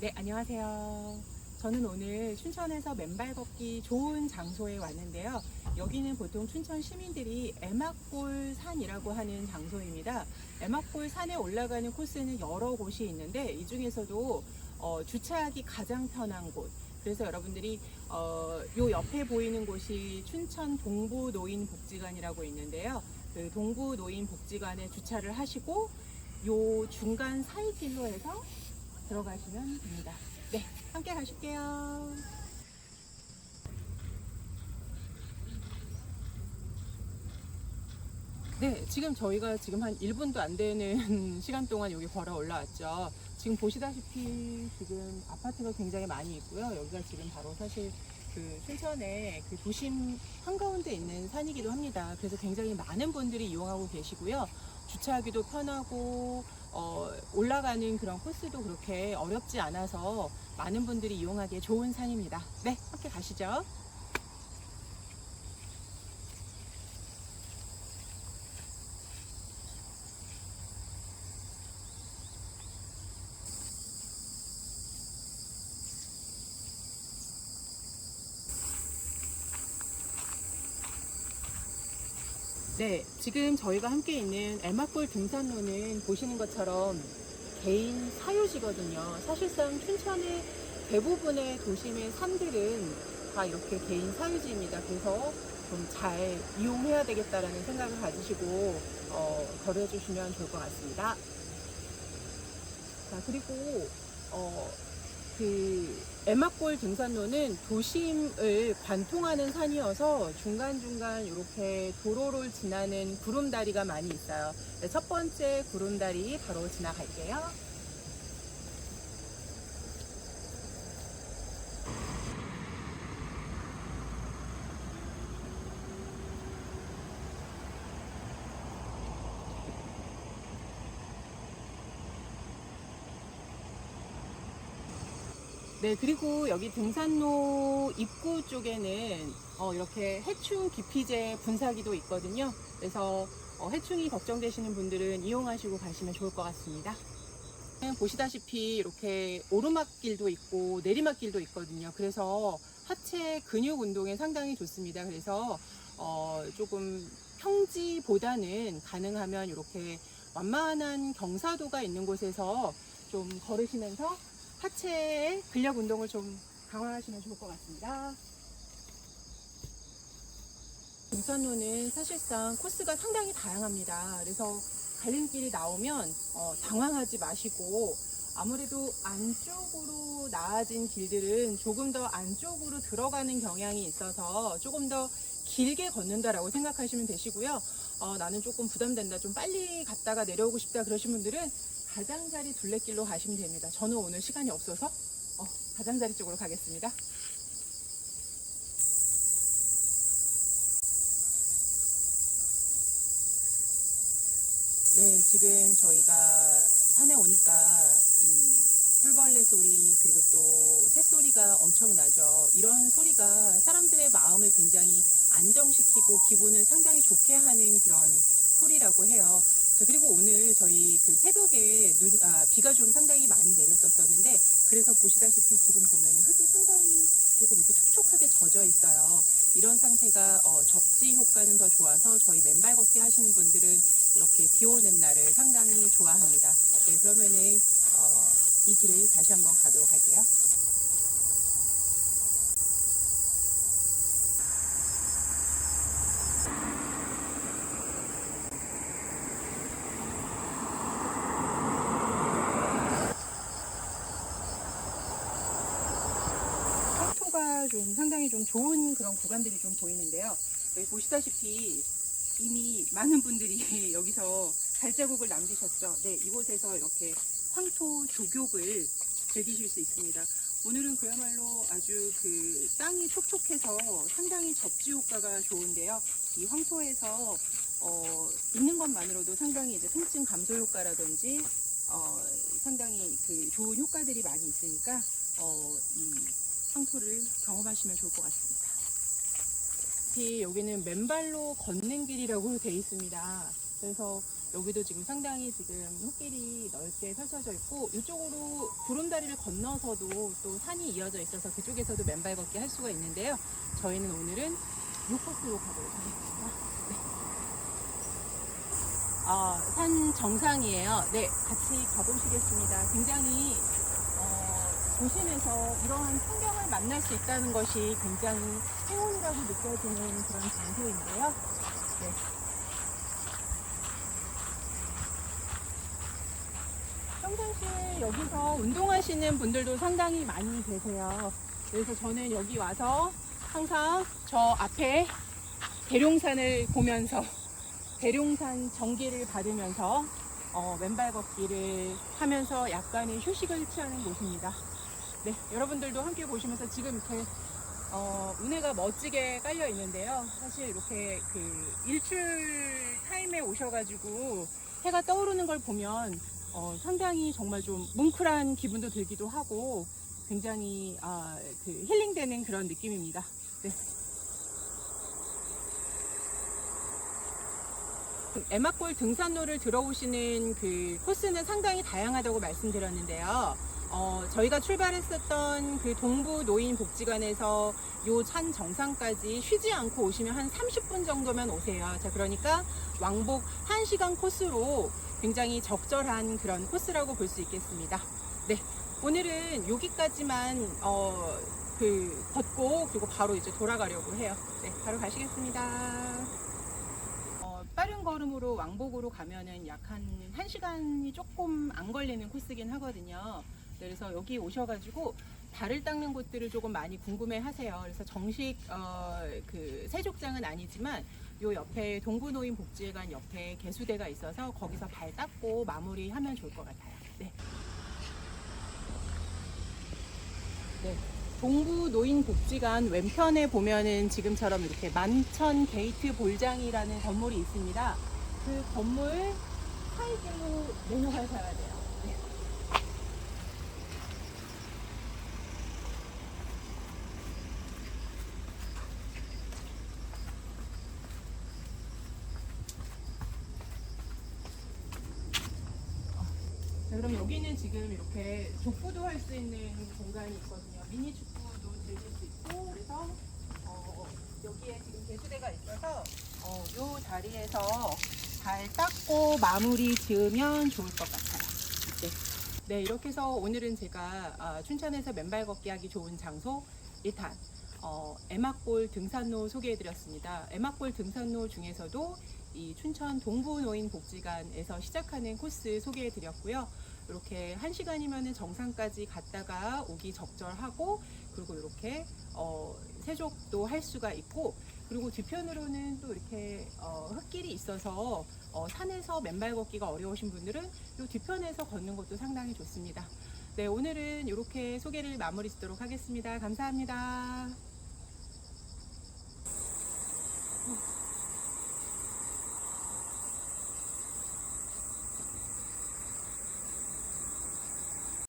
네, 안녕하세요. 저는 오늘 춘천에서 맨발 걷기 좋은 장소에 왔는데요. 여기는 보통 춘천 시민들이 에막골 산이라고 하는 장소입니다. 에막골 산에 올라가는 코스는 여러 곳이 있는데 이 중에서도 어, 주차하기 가장 편한 곳. 그래서 여러분들이 어, 요 옆에 보이는 곳이 춘천 동부 노인 복지관이라고 있는데요. 그 동부 노인 복지관에 주차를 하시고 요 중간 사이 길로 해서 들어가시면 됩니다. 네, 함께 가실게요. 네, 지금 저희가 지금 한 1분도 안 되는 시간 동안 여기 걸어 올라왔죠. 지금 보시다시피 지금 아파트가 굉장히 많이 있고요. 여기가 지금 바로 사실 그 춘천의 그 도심 한가운데 있는 산이기도 합니다. 그래서 굉장히 많은 분들이 이용하고 계시고요. 주차하기도 편하고 어, 올라가는 그런 코스도 그렇게 어렵지 않아서 많은 분들이 이용하기에 좋은 산입니다. 네, 함께 가시죠. 네, 지금 저희가 함께 있는 에마골 등산로는 보시는 것처럼 개인 사유지거든요. 사실상 춘천의 대부분의 도심의 산들은 다 이렇게 개인 사유지입니다. 그래서 좀 잘 이용해야 되겠다라는 생각을 가지시고 어, 거래해 주시면 좋을 것 같습니다. 자, 그리고 어, 그 에마골 등산로는 도심을 관통하는 산이어서 중간중간 이렇게 도로를 지나는 구름다리가 많이 있어요. 네, 첫 번째 구름다리 바로 지나갈게요. 네, 그리고 여기 등산로 입구 쪽에는 어, 이렇게 해충 기피제 분사기도 있거든요. 그래서 어, 해충이 걱정되시는 분들은 이용하시고 가시면 좋을 것 같습니다. 보시다시피 이렇게 오르막길도 있고 내리막길도 있거든요. 그래서 하체 근육 운동에 상당히 좋습니다. 그래서 어, 조금 평지보다는 가능하면 이렇게 완만한 경사도가 있는 곳에서 좀 걸으시면서 하체의 근력 운동을 좀 강화하시면 좋을 것 같습니다. 등산로는 사실상 코스가 상당히 다양합니다. 그래서 갈림길이 나오면 어, 당황하지 마시고 아무래도 안쪽으로 나아진 길들은 조금 더 안쪽으로 들어가는 경향이 있어서 조금 더 길게 걷는다라고 생각하시면 되시고요. 어, 나는 조금 부담된다, 좀 빨리 갔다가 내려오고 싶다 그러신 분들은 가장자리 둘레길로 가시면 됩니다. 저는 오늘 시간이 없어서 어, 가장자리 쪽으로 가겠습니다. 네, 지금 저희가 산에 오니까 이 풀벌레 소리 그리고 또 새소리가 엄청나죠. 이런 소리가 사람들의 마음을 굉장히 안정시키고 기분을 상당히 좋게 하는 그런 소리라고 해요. 자, 그리고 오늘 저희 그 새벽에 눈, 아, 비가 좀 상당히 많이 내렸었었는데 그래서 보시다시피 지금 보면 흙이 상당히 조금 이렇게 촉촉하게 젖어 있어요. 이런 상태가 어, 접지 효과는 더 좋아서 저희 맨발 걷기 하시는 분들은 이렇게 비 오는 날을 상당히 좋아합니다. 네, 그러면은 어, 이 길을 다시 한번 가도록 할게요. 속도가 좀 상당히 좀 좋은 그런 구간들이 좀 보이는데요. 여기 보시다시피 이미 많은 분들이 여기서 발자국을 남기셨죠. 네, 이곳에서 이렇게 황토 조교을 즐기실 수 있습니다. 오늘은 그야말로 아주 그 땅이 촉촉해서 상당히 접지 효과가 좋은데요. 이 황토에서 어, 있는 것만으로도 상당히 이제 통증 감소 효과라든지 어, 상당히 그 좋은 효과들이 많이 있으니까 어, 이 황토를 경험하시면 좋을 것 같습니다. 여기는 맨발로 걷는 길이라고 되어 있습니다. 그래서 여기도 지금 상당히 지금 흙길이 넓게 펼쳐져 있고 이쪽으로 구름다리를 건너서도 또 산이 이어져 있어서 그쪽에서도 맨발 걷기 할 수가 있는데요. 저희는 오늘은 이 코스로 가보도록 하겠습니다. 네. 아, 산 정상이에요. 네, 같이 가보시겠습니다. 굉장히 어, 도심에서 이러한 풍경을 만날 수 있다는 것이 굉장히 행운이라고 느껴지는 그런 장소인데요. 네. 평상시에 여기서 운동하시는 분들도 상당히 많이 계세요. 그래서 저는 여기 와서 항상 저 앞에 대룡산을 보면서 대룡산 전기를 받으면서 어, 맨발 걷기를 하면서 약간의 휴식을 취하는 곳입니다. 네, 여러분들도 함께 보시면서 지금 이렇게 어, 운해가 멋지게 깔려 있는데요. 사실 이렇게 그 일출 타임에 오셔가지고 해가 떠오르는 걸 보면 어, 상당히 정말 좀 뭉클한 기분도 들기도 하고 굉장히 아, 그 힐링되는 그런 느낌입니다. 네. 에마골 등산로를 들어오시는 그 코스는 상당히 다양하다고 말씀드렸는데요. 어, 저희가 출발했었던 그 동부 노인 복지관에서 요산 정상까지 쉬지 않고 오시면 한 30분 정도면 오세요. 자, 그러니까 왕복 1시간 코스로 굉장히 적절한 그런 코스라고 볼 수 있겠습니다. 네. 오늘은 여기까지만 어, 그 걷고 그리고 바로 이제 돌아가려고 해요. 네, 바로 가시겠습니다. 어, 빠른 걸음으로 왕복으로 가면은 약 한 1시간이 조금 안 걸리는 코스긴 하거든요. 네, 그래서 여기 오셔가지고 발을 닦는 곳들을 조금 많이 궁금해 하세요. 그래서 정식, 어, 그, 세족장은 아니지만 요 옆에 동부노인 복지회관 옆에 개수대가 있어서 거기서 발 닦고 마무리하면 좋을 것 같아요. 네. 네. 동부 노인복지관 왼편에 보면은 지금처럼 이렇게 만천 게이트 볼장이라는 건물이 있습니다. 그 건물 사이즈로 내려가셔야 돼요. 네. 자, 그럼 여기는 지금 이렇게 족구도 할 수 있는 공간이 있거든요. 미니 축구도 즐길 수 있고, 그래서 어, 여기에 지금 개수대가 있어서 어, 요 자리에서 발 닦고 마무리 지으면 좋을 것 같아요. 네. 네, 이렇게 해서 오늘은 제가 아, 춘천에서 맨발 걷기 하기 좋은 장소 1탄 어, 에막골 등산로 소개해드렸습니다. 에막골 등산로 중에서도 이 춘천 동부노인복지관에서 시작하는 코스 소개해 드렸고요. 이렇게 한 시간이면 정상까지 갔다가 오기 적절하고 그리고 이렇게 어, 세족도 할 수가 있고 그리고 뒤편으로는 또 이렇게 어, 흙길이 있어서 어, 산에서 맨발 걷기가 어려우신 분들은 이 뒤편에서 걷는 것도 상당히 좋습니다. 네, 오늘은 이렇게 소개를 마무리 짓도록 하겠습니다. 감사합니다.